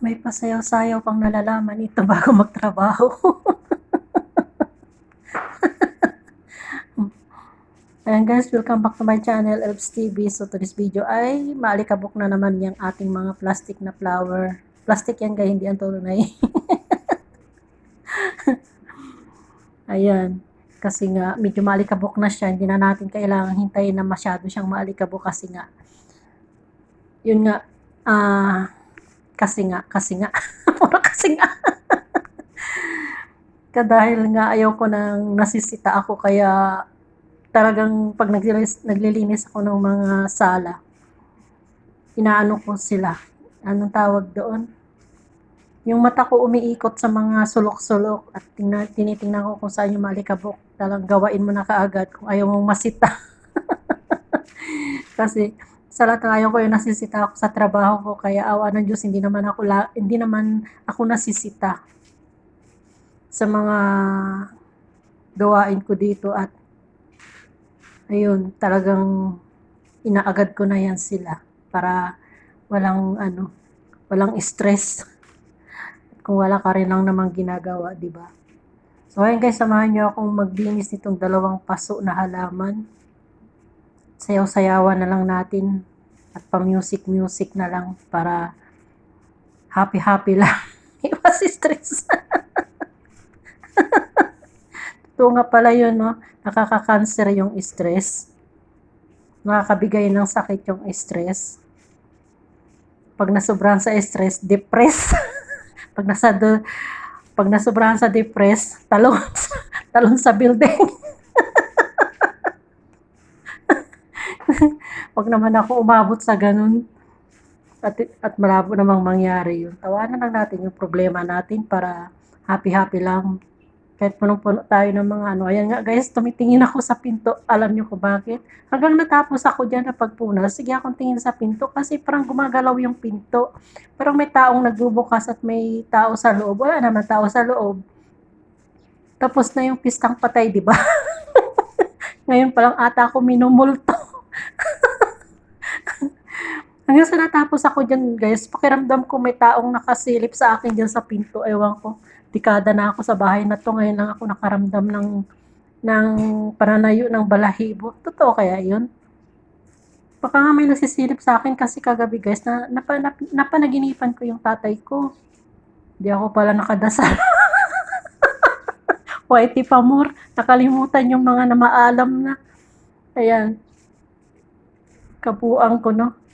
may pasayaw-sayaw pang nalalaman ito bago magtrabaho. Ayan guys, welcome back to my channel, Elves TV. So to this video ay maalikabok na naman yung ating mga plastic na flower. Plastic yan guys, hindi ang tunay. Ayan. Kasi nga, medyo maalikabok na siya. Hindi na natin kailangan hintayin na masyado siyang maalikabok kasi nga, yun nga, ah, kasi nga, kasi nga, puro kasi nga. Kadahil nga ayaw ko nang nasisita ako kaya talagang pag naglilinis, ako ng mga sala, inaano ko sila. Anong tawag doon? Yung mata ko umiikot sa mga sulok-sulok at tingnan, tinitingnan ko kung saan yung malikabok. Talagang gawain mo na kaagad kung ayaw mong masita. Kasi sa lahat ko yung nasisita ako sa trabaho ko. Kaya awa ng Diyos hindi naman ako la, hindi naman ako nasisita sa mga gawain ko dito at ayun talagang inaagad ko na yan sila para walang ano walang stress. Kung wala ka rin lang namang ginagawa di ba? So ayun guys samahan niyo akong maglinis nitong dalawang paso na halaman sayaw-sayawan na lang natin at pa-music-music na lang para happy-happy lang. Iwas stress. Totoo nga pala yun, no? Nakaka-cancer yung stress. Nakakabigay ng sakit yung stress. Pag nasobrahan sa stress, depress. pag nasa do, pag nasobrahan sa depress, talon, talon sa building. Wag naman ako umabot sa ganun. At, at malabo namang mangyari yun. Tawanan lang natin yung problema natin para happy-happy lang. Kahit punong-puno tayo ng mga ano. Ayan nga guys, tumitingin ako sa pinto. Alam niyo ko bakit? Hanggang natapos ako dyan na pagpunas, sige akong tingin sa pinto kasi parang gumagalaw yung pinto. Parang may taong nagbubukas at may tao sa loob. Wala naman tao sa loob. Tapos na yung pistang patay, di ba? Ngayon pa lang ata ako minumulto. Hanggang sa natapos ako dyan, guys, pakiramdam ko may taong nakasilip sa akin dyan sa pinto. Ewan ko, dekada na ako sa bahay na to. Ngayon lang ako nakaramdam ng, ng pananayo ng balahibo. Totoo kaya yun? Baka nga may nasisilip sa akin kasi kagabi, guys, na napa, nap, napanaginipan ko yung tatay ko. Hindi ako pala nakadasal. Whitey Pamor, nakalimutan yung mga namaalam na. Ayan. Kapuang ko, no?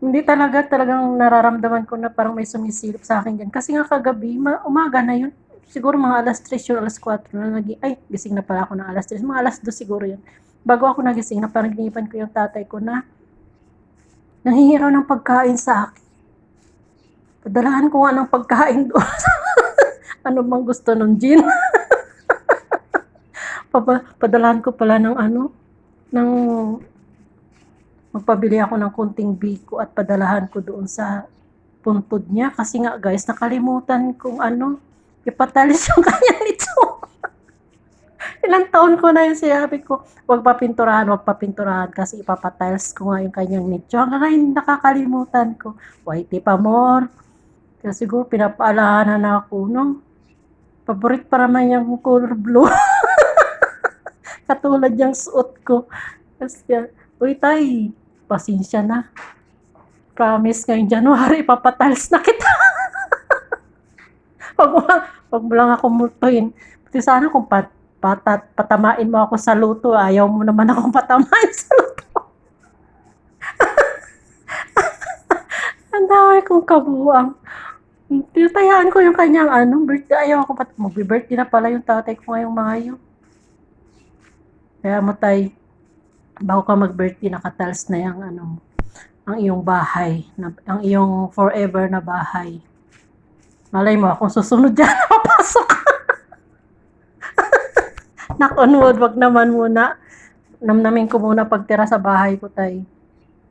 Hindi talaga, talagang nararamdaman ko na parang may sumisilip sa akin dyan. Kasi nga kagabi, ma- umaga na yun. Siguro mga alas 3 yun, alas 4 na nag Ay, gising na pala ako ng alas 3. Mga alas 2 siguro yun. Bago ako nagising, na parang ginipan ko yung tatay ko na nangihiraw ng pagkain sa akin. Padalahan ko nga ng pagkain doon. ano bang gusto ng gin? Papa, padalahan ko pala ng ano, ng magpabili ako ng kunting biko at padalahan ko doon sa puntod niya. Kasi nga guys, nakalimutan kung ano, ipatalis yung kanya nito. Ilang taon ko na yung sinabi ko, huwag papinturahan, huwag papinturahan kasi ipapatiles ko nga yung kanyang nicho. Hanggang ngayon nakakalimutan ko. Whitey pa more. Kaya siguro pinapaalahanan na ako, no? Paborit pa naman yung color blue. Katulad yung suot ko. Kasi, uy tay, pasensya na. Promise ngayong January, papatiles na kita. pag, pag mo lang ako multuin. Pati sana kung pat, patat, patamain mo ako sa luto, ayaw mo naman akong patamain sa luto. Ang dami kong kabuang. Tinatayaan ko yung kanyang ano, birthday. Ayaw ako pat, mag-birthday na pala yung tatay ko ngayong mga yun. Kaya mo tay, bago ka mag-birthday, nakatals na yung ano, ang iyong bahay, na, ang iyong forever na bahay. Malay mo, akong susunod dyan, papasok. Knock on wood, wag naman muna. Namnamin ko muna pagtira sa bahay ko, tay.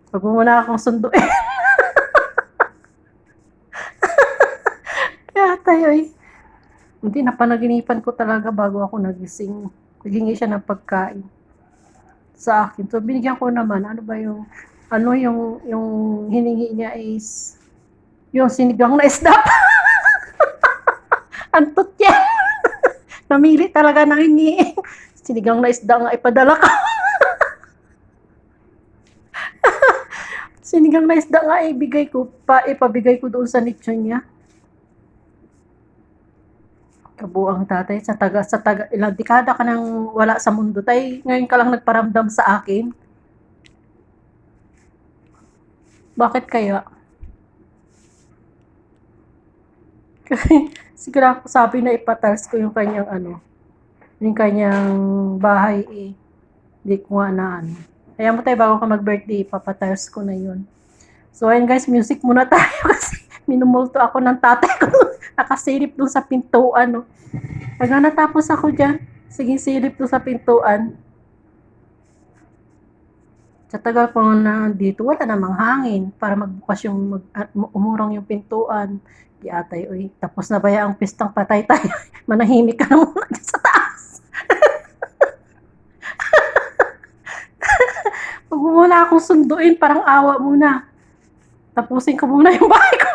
Wag mo muna akong sunduin. Kaya tayo eh. Hindi, napanaginipan ko talaga bago ako nagising. Naghingi siya ng pagkain sa akin. So, binigyan ko naman, ano ba yung, ano yung, yung hiningi niya is Yung sinigang na isda. Antot yan. Namili talaga ng hingi. Sinigang na isda nga ipadala ka. Sinigang na isda nga ibigay ko pa ipabigay ko doon sa nicho niya. Kabuang tatay sa taga sa taga ilang dekada ka nang wala sa mundo tay ngayon ka lang nagparamdam sa akin. Bakit kaya? Siguro ako sabi na ipatals ko yung kanyang ano, yung kanyang bahay eh. Hindi ko na ano. Kaya mo tayo bago ka mag-birthday, ipapatals ko na yun. So ayun guys, music muna tayo kasi minumulto ako ng tatay ko. Nakasilip dun sa pintuan. No. Pag natapos ako dyan, sige silip dun sa pintuan. Sa tagal ko na dito, wala namang hangin para magbukas yung, mag, at umurong yung pintuan. Di oy. Tapos na ba ang pistang patay tayo? Manahimik ka na muna sa taas. Huwag mo muna akong sunduin, parang awa muna. Tapusin ko muna yung bahay ko,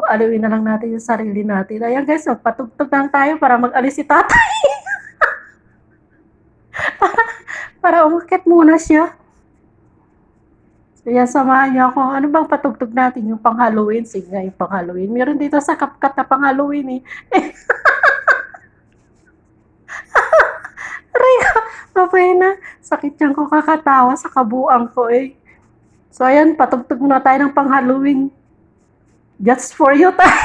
Alawin na lang natin yung sarili natin. Ayan guys, magpatugtog lang tayo para mag-alis si tatay. para, para umakit muna siya. So, yan, samahan niyo ako. Ano bang patugtog natin? Yung pang Halloween? Sige nga, yung pang Halloween. Meron dito sa Kapkat na pang Halloween eh. Aray ko, papay na. Sakit yan ko kakatawa sa kabuang ko eh. So ayan, patugtog muna tayo ng pang Halloween. Just for you tayo.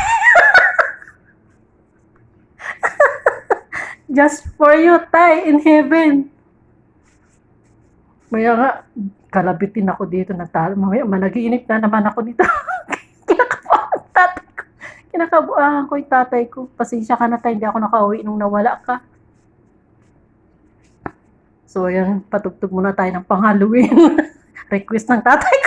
Just for you tayo in heaven. Maya nga, kalabitin ako dito na talo. Mamaya, managinip na naman ako nito. Kinakabuhan ang tatay ko. Kinakabuhan ko yung tatay ko. Pasensya ka na tayo, hindi ako nakauwi nung nawala ka. So, ayan, patugtog muna tayo ng pang Halloween. Request ng tatay ko.